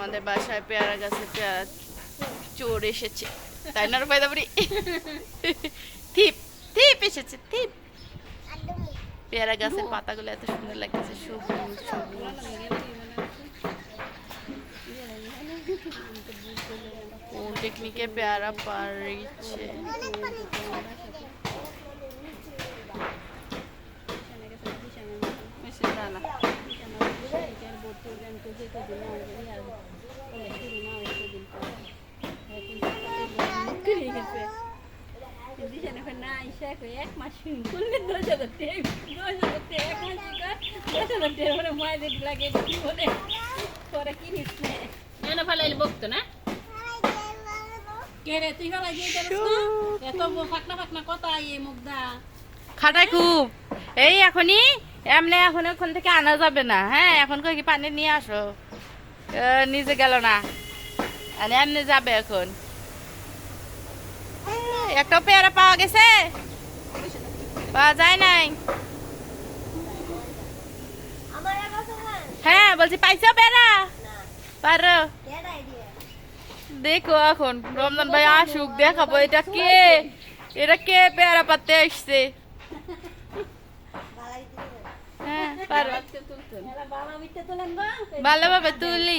আমাদের বাসায় পেয়ারা গাছে পেয়ারা চোর এসেছে। তাই না, রূপাই দাবরি থিপ থিপ এসেছে, থিপ। পেয়ারা গাছের পাতাগুলো এত সুন্দর লাগতেছে সবুজ সবুজ। কোন টেকনিকে পেয়ারা পারিছে ফেলাইলে বকতো না? কে রে তুই ফেলাই দিয়ে এত ফাকনা ফাকনা কথা এই মুগ্ধা খাটাই খুব। এই এখনই এমনি এখন ওখান থেকে আনা যাবে না হ্যাঁ? এখন কই কি পানি নিয়ে আসো? এ, নিজে গেল না। আর এমনি যাবে এখন। একটা পেয়ারা পাওয়া গেছে? পাওয়া যায় নাই? হ্যাঁ বলছি পাইছো পেয়ারা? পারো। দেখো এখন রমজান ভাই আসুক দেখাবো এটা কে? এটা কে পেয়ারা পাতে আসছে? হ্যাঁ পারো। ভালোভাবে তুলি।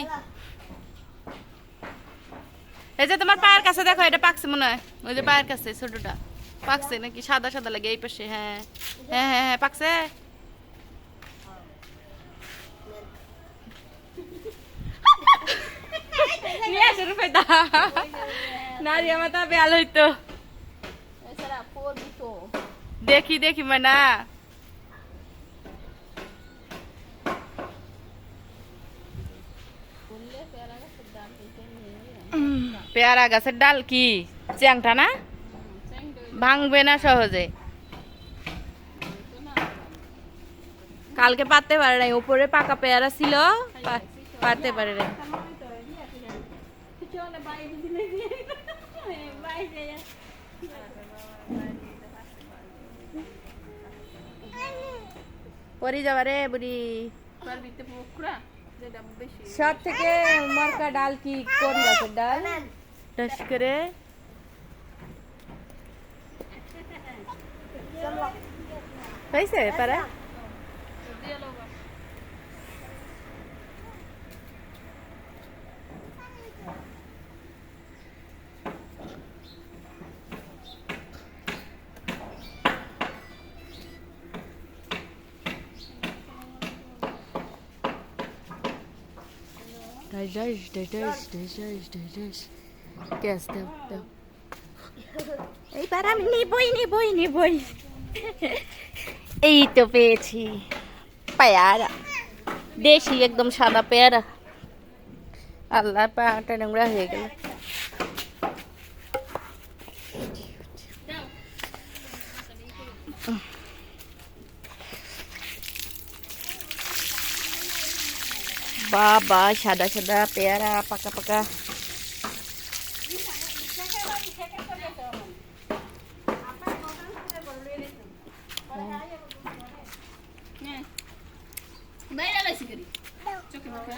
এই যে তোমার পায়ের কাছে দেখো এটা পাকছে মনে হয়। ওই যে পায়ের কাছে ছোটটা। পাকছে নাকি? সাদা সাদা লাগে এই পাশে হ্যাঁ। হ্যাঁ হ্যাঁ হ্যাঁ পাকছে। নিয়ে আসো রূপে দা। বেয়াল হইতো। দেখি দেখি মানা। বললে পেয়ারা গাছের ডাল কি? চ্যাংটা না? ভাঙবে না সহজে? কালকে পারতে পারে নাই উপরে পাকা পেয়ারা ছিল পারতে পারে নাই। পরি যাবা রে বুড়ি। পারবি তো সব থেকে মার্কা ডাল কি? কোন গাছের ডাল? টস করে। পারা? Nice, nice, nice, nice, nice, nice, nice, nice. Yes, দাও দাও এইবার আমি নিবই নিবই নিবই এই তো পেয়েছি পেয়ারা দেশি একদম সাদা পেয়ারা আল্লাহ পাহাড়টা নোংরা হয়ে গেল Mm. বাবা সাদা সাদা পেয়ারা পাকা পাকা বাইরে লাইছি করি চোখে মুখে